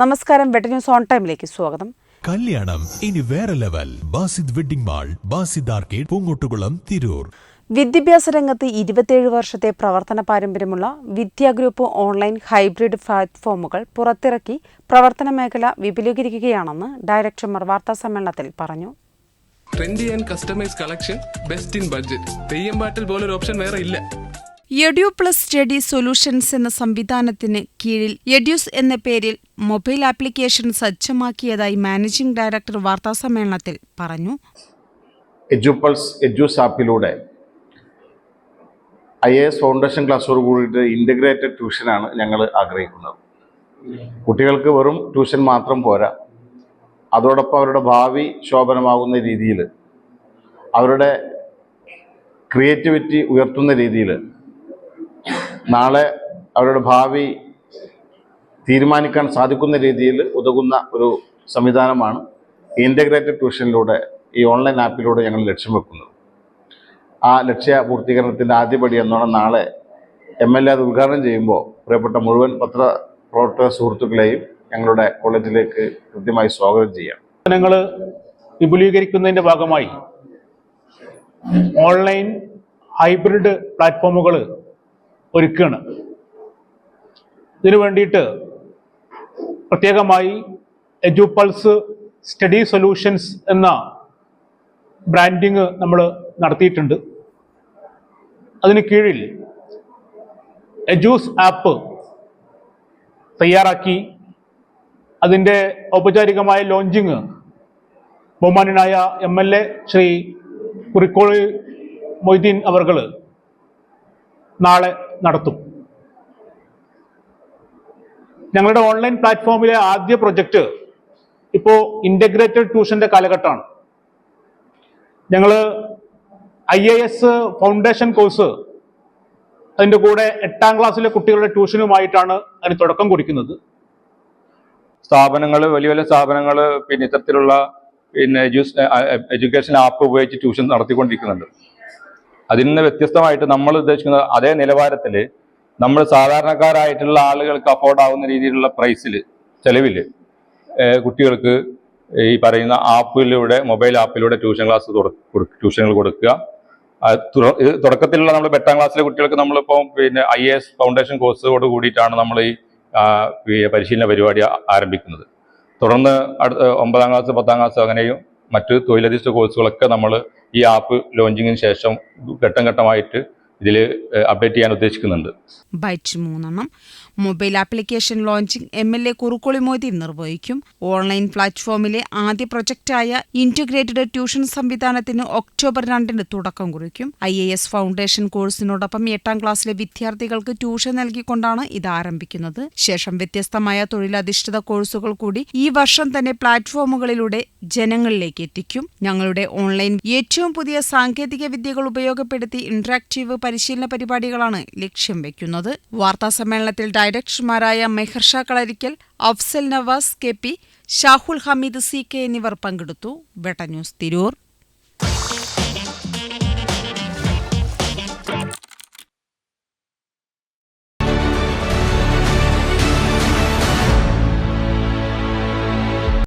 നമസ്കാരം butter news on ടൈമിലേക്ക് സ്വാഗതം. കല്യാണം ഇനി വേറെ level. Basid wedding mall Basid arcade Poongottukulam Tirur. വിദ്യാഭ്യാസ രംഗത്ത് ഇരുപത്തിയേഴ് വർഷത്തെ പ്രവർത്തന പാരമ്പര്യമുള്ള വിദ്യാ ഗ്രൂപ്പ് ഓൺലൈൻ ഹൈബ്രിഡ് പ്ലാറ്റ്ഫോമുകൾ പുറത്തിറക്കി പ്രവർത്തന മേഖല വിപുലീകരിക്കുകയാണെന്ന് ഡയറക്ടർമാർ വാർത്താ സമ്മേളനത്തിൽ പറഞ്ഞു. Trendy and customise collection best in budget Theyyam പാട്ടിൽ പോലൊരു ഓപ്ഷൻ വേറെ ഇല്ല. എഡ്യൂ പ്ലസ് സ്റ്റഡി സൊല്യൂഷൻസ് എന്ന സംവിധാനത്തിന് കീഴിൽ എഡ്യൂസ് എന്ന പേരിൽ മൊബൈൽ ആപ്ലിക്കേഷൻ സജ്ജമാക്കിയതായി മാനേജിംഗ് ഡയറക്ടർ വാർത്താസമ്മേളനത്തിൽ പറഞ്ഞു. എഡ്യൂപ്പൾസ് എഡ്യൂസ് ആപ്പിലൂടെ ഐ എ എസ് ഫൗണ്ടേഷൻ ക്ലാസ്സോട് കൂടിയിട്ട് ഇന്റഗ്രേറ്റഡ് ട്യൂഷനാണ് ഞങ്ങൾ ആഗ്രഹിക്കുന്നത്. കുട്ടികൾക്ക് വെറും ട്യൂഷൻ മാത്രം പോരാ. അതോടൊപ്പം അവരുടെ ഭാവി ശോഭനമാകുന്ന രീതിയിൽ അവരുടെ ക്രിയേറ്റിവിറ്റി ഉയർത്തുന്ന രീതിയിൽ നാളെ അവരുടെ ഭാവി തീരുമാനിക്കാൻ സാധിക്കുന്ന രീതിയിൽ ഉതകുന്ന ഒരു സംവിധാനമാണ് ഇന്റഗ്രേറ്റഡ് ട്യൂഷനിലൂടെ ഈ ഓൺലൈൻ ആപ്പിലൂടെ ഞങ്ങൾ ലക്ഷ്യം വെക്കുന്നത്. ആ ലക്ഷ്യ പൂർത്തീകരണത്തിന്റെ ആദ്യപടി എന്നോണം നാളെ എം എൽ എ അത് ഉദ്ഘാടനം ചെയ്യുമ്പോൾ പ്രിയപ്പെട്ട മുഴുവൻ പത്ര പ്രവർത്തക സുഹൃത്തുക്കളെയും ഞങ്ങളുടെ കോളേജിലേക്ക് കൃത്യമായി സ്വാഗതം ചെയ്യാം. ഞങ്ങൾ വിപുലീകരിക്കുന്നതിന്റെ ഭാഗമായി ഓൺലൈൻ ഹൈബ്രിഡ് പ്ലാറ്റ്ഫോമുകൾ ഒരുക്കുകയാണ് ഇതിനു വേണ്ടിയിട്ട് പ്രത്യേകമായി എജുപൾസ് സ്റ്റഡി സൊല്യൂഷൻസ് എന്ന ബ്രാൻഡിങ് നമ്മൾ നടത്തിയിട്ടുണ്ട്. അതിന് കീഴിൽ എജൂസ് ആപ്പ് തയ്യാറാക്കി. അതിന്റെ ഔപചാരികമായ ലോഞ്ചിങ് ബഹുമാനായ M L A Shri Kurikkoli Moideen അവർകൾ നാളെ നടത്തും. ഞങ്ങളുടെ ഓൺലൈൻ പ്ലാറ്റ്ഫോമിലെ ആദ്യ പ്രൊജക്റ്റ് ഇപ്പോൾ ഇന്റഗ്രേറ്റഡ് ട്യൂഷന്റെ കാലഘട്ടമാണ്. ഞങ്ങൾ I A S foundation course അതിന്റെ കൂടെ എട്ടാം ക്ലാസ്സിലെ കുട്ടികളുടെ ട്യൂഷനുമായിട്ടാണ് അതിന് തുടക്കം കുറിക്കുന്നത്. സ്ഥാപനങ്ങൾ വലിയ വലിയ സ്ഥാപനങ്ങൾ പിന്നെ ഇത്തരത്തിലുള്ള പിന്നെ എഡ്യൂക്കേഷൻ ആപ്പ് ഉപയോഗിച്ച് ട്യൂഷൻ നടത്തിക്കൊണ്ടിരിക്കുന്നുണ്ട്. അതിൽ നിന്ന് വ്യത്യസ്തമായിട്ട് നമ്മൾ ഉദ്ദേശിക്കുന്ന അതേ നിലവാരത്തിൽ നമ്മൾ സാധാരണക്കാരായിട്ടുള്ള ആളുകൾക്ക് അഫോർഡ് ആവുന്ന രീതിയിലുള്ള പ്രൈസിൽ ചെലവിൽ കുട്ടികൾക്ക് ഈ പറയുന്ന ആപ്പിലൂടെ മൊബൈൽ ആപ്പിലൂടെ ട്യൂഷൻ ക്ലാസ് ട്യൂഷനുകൾ കൊടുക്കുക. തുടക്കത്തിലുള്ള നമ്മൾ എട്ടാം ക്ലാസ്സിലെ കുട്ടികൾക്ക് നമ്മളിപ്പോൾ പിന്നെ ഐ എ എസ് ഫൗണ്ടേഷൻ കോഴ്സോട് കൂടിയിട്ടാണ് നമ്മൾ ഈ പരിശീലന പരിപാടി ആരംഭിക്കുന്നത്. തുടർന്ന് അടുത്ത ഒമ്പതാം ക്ലാസ് പത്താം ക്ലാസ് അങ്ങനെയും മറ്റ് തൊഴിലധിഷ്ഠിത കോഴ്സുകളൊക്കെ നമ്മൾ ഈ ആപ്പ് ലോഞ്ചിങ്ങിന് ശേഷം ഘട്ടം ഘട്ടമായിട്ട് ഇതിൽ അപ്ഡേറ്റ് ചെയ്യാൻ ഉദ്ദേശിക്കുന്നുണ്ട്. ബൈറ്റ് മൂന്നെണ്ണം. Mobile application launching M L A Kurukkoli Moideen നിർവഹിക്കും. ഓൺലൈൻ പ്ലാറ്റ്ഫോമിലെ ആദ്യ പ്രൊജക്റ്റായ ഇന്റഗ്രേറ്റഡ് ട്യൂഷൻ സംവിധാനത്തിന് ഒക്ടോബർ രണ്ടിന് തുടക്കം കുറിക്കും. ഐ എ എസ് ഫൗണ്ടേഷൻ കോഴ്സിനോടൊപ്പം എട്ടാം ക്ലാസ്സിലെ വിദ്യാർത്ഥികൾക്ക് ട്യൂഷൻ നൽകിക്കൊണ്ടാണ് ഇത് ആരംഭിക്കുന്നത്. ശേഷം വ്യത്യസ്തമായ തൊഴിലധിഷ്ഠിത കോഴ്സുകൾ കൂടി ഈ വർഷം തന്നെ പ്ലാറ്റ്ഫോമുകളിലൂടെ ജനങ്ങളിലേക്ക് എത്തിക്കും. ഞങ്ങളുടെ ഓൺലൈൻ ഏറ്റവും പുതിയ സാങ്കേതിക വിദ്യകൾ ഉപയോഗപ്പെടുത്തി ഇന്ററാക്റ്റീവ് പരിശീലന പരിപാടികളാണ് ലക്ഷ്യം വെക്കുന്നത്. വാർത്താ സമ്മേളനത്തിൽ ഡയറക്ടർമാരായ Meharsha Kalarikkal Afsal Navas K P Shahul Hameed C K എന്നിവർ പങ്കെടുത്തു. ബെട്ടന്യൂസ് തിരൂർ.